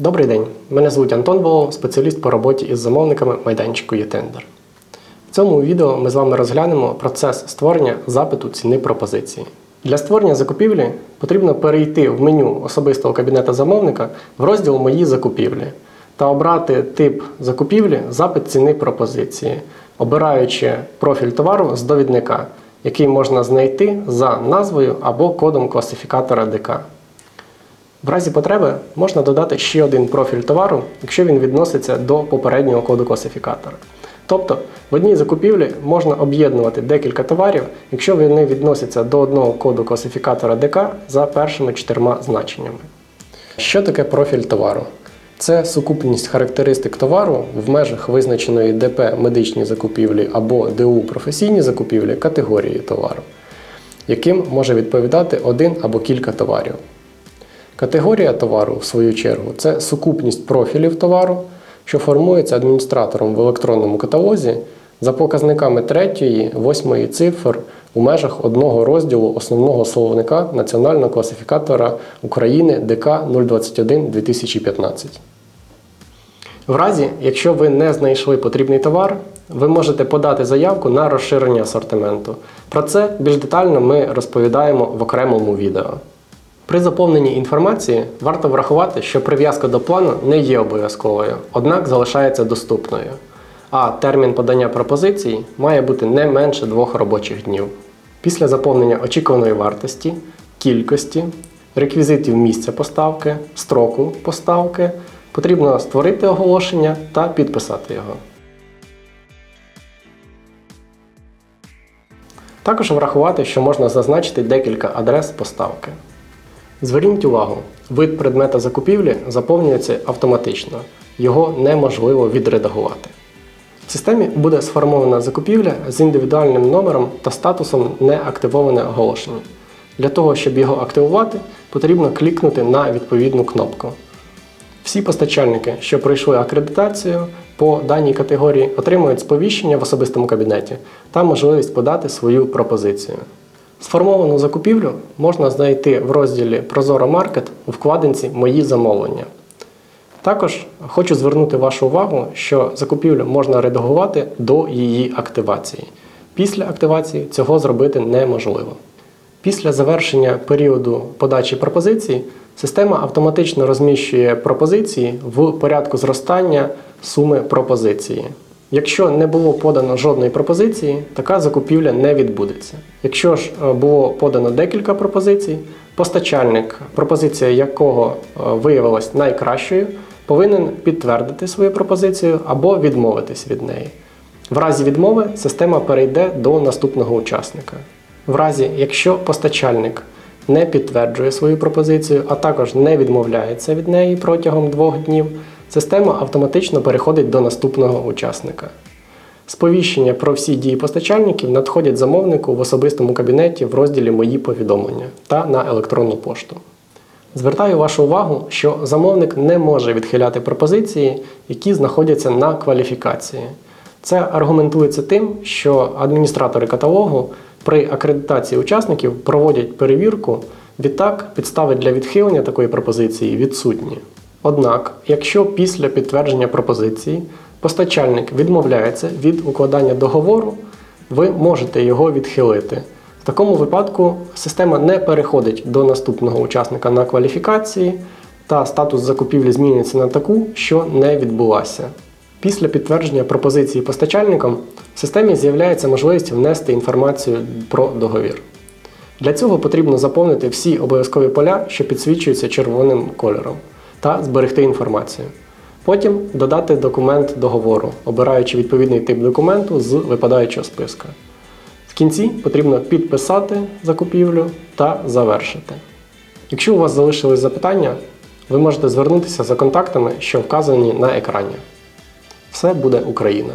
Добрий день, мене звуть Антон Волов, спеціаліст по роботі із замовниками майданчику eTender. В цьому відео ми з вами розглянемо процес створення запиту ціни пропозиції. Для створення закупівлі потрібно перейти в меню особистого кабінета замовника в розділ Мої закупівлі та обрати тип закупівлі Запит ціни пропозиції, обираючи профіль товару з довідника, який можна знайти за назвою або кодом класифікатора ДК. В разі потреби можна додати ще один профіль товару, якщо він відноситься до попереднього коду класифікатора. Тобто в одній закупівлі можна об'єднувати декілька товарів, якщо вони відносяться до одного коду класифікатора ДК за першими чотирма значеннями. Що таке профіль товару? Це сукупність характеристик товару в межах визначеної ДП медичні закупівлі або ДУ професійні закупівлі категорії товару, яким може відповідати один або кілька товарів. Категорія товару, в свою чергу, це сукупність профілів товару, що формується адміністратором в електронному каталозі за показниками третьої, восьмої цифр у межах одного розділу основного словника Національного класифікатора України ДК 021 2015. В разі, якщо ви не знайшли потрібний товар, ви можете подати заявку на розширення асортименту. Про це більш детально ми розповідаємо в окремому відео. При заповненні інформації варто врахувати, що прив'язка до плану не є обов'язковою, однак залишається доступною. А термін подання пропозицій має бути не менше двох робочих днів. Після заповнення очікуваної вартості, кількості, реквізитів місця поставки, строку поставки потрібно створити оголошення та підписати його. Також врахувати, що можна зазначити декілька адрес поставки. Зверніть увагу, вид предмета закупівлі заповнюється автоматично, його неможливо відредагувати. В системі буде сформована закупівля з індивідуальним номером та статусом неактивоване оголошення. Для того, щоб його активувати, потрібно клікнути на відповідну кнопку. Всі постачальники, що пройшли акредитацію по даній категорії, отримують сповіщення в особистому кабінеті та можливість подати свою пропозицію. Сформовану закупівлю можна знайти в розділі Прозоро Маркет у вкладинці Мої замовлення. Також хочу звернути вашу увагу, що закупівлю можна редагувати до її активації. Після активації цього зробити неможливо. Після завершення періоду подачі пропозицій система автоматично розміщує пропозиції в порядку зростання суми пропозиції. Якщо не було подано жодної пропозиції, така закупівля не відбудеться. Якщо ж е, було подано декілька пропозицій, постачальник, пропозиція якого е, виявилась найкращою, повинен підтвердити свою пропозицію або відмовитись від неї. В разі відмови система перейде до наступного учасника. В разі, якщо постачальник не підтверджує свою пропозицію, а також не відмовляється від неї протягом двох днів, система автоматично переходить до наступного учасника. Сповіщення про всі дії постачальників надходять замовнику в особистому кабінеті в розділі Мої повідомлення та на електронну пошту. Звертаю вашу увагу, що замовник не може відхиляти пропозиції, які знаходяться на кваліфікації. Це аргументується тим, що адміністратори каталогу при акредитації учасників проводять перевірку, відтак підстави для відхилення такої пропозиції відсутні. Однак, якщо після підтвердження пропозиції постачальник відмовляється від укладання договору, ви можете його відхилити. В такому випадку система не переходить до наступного учасника на кваліфікації, та статус закупівлі змінюється на таку, що не відбулася. Після підтвердження пропозиції постачальником в системі з'являється можливість внести інформацію про договір. Для цього потрібно заповнити всі обов'язкові поля, що підсвічуються червоним кольором, та зберегти інформацію. Потім додати документ договору, обираючи відповідний тип документу з випадаючого списка. В кінці потрібно підписати закупівлю та завершити. Якщо у вас залишились запитання, ви можете звернутися за контактами, що вказані на екрані. Все буде Україна!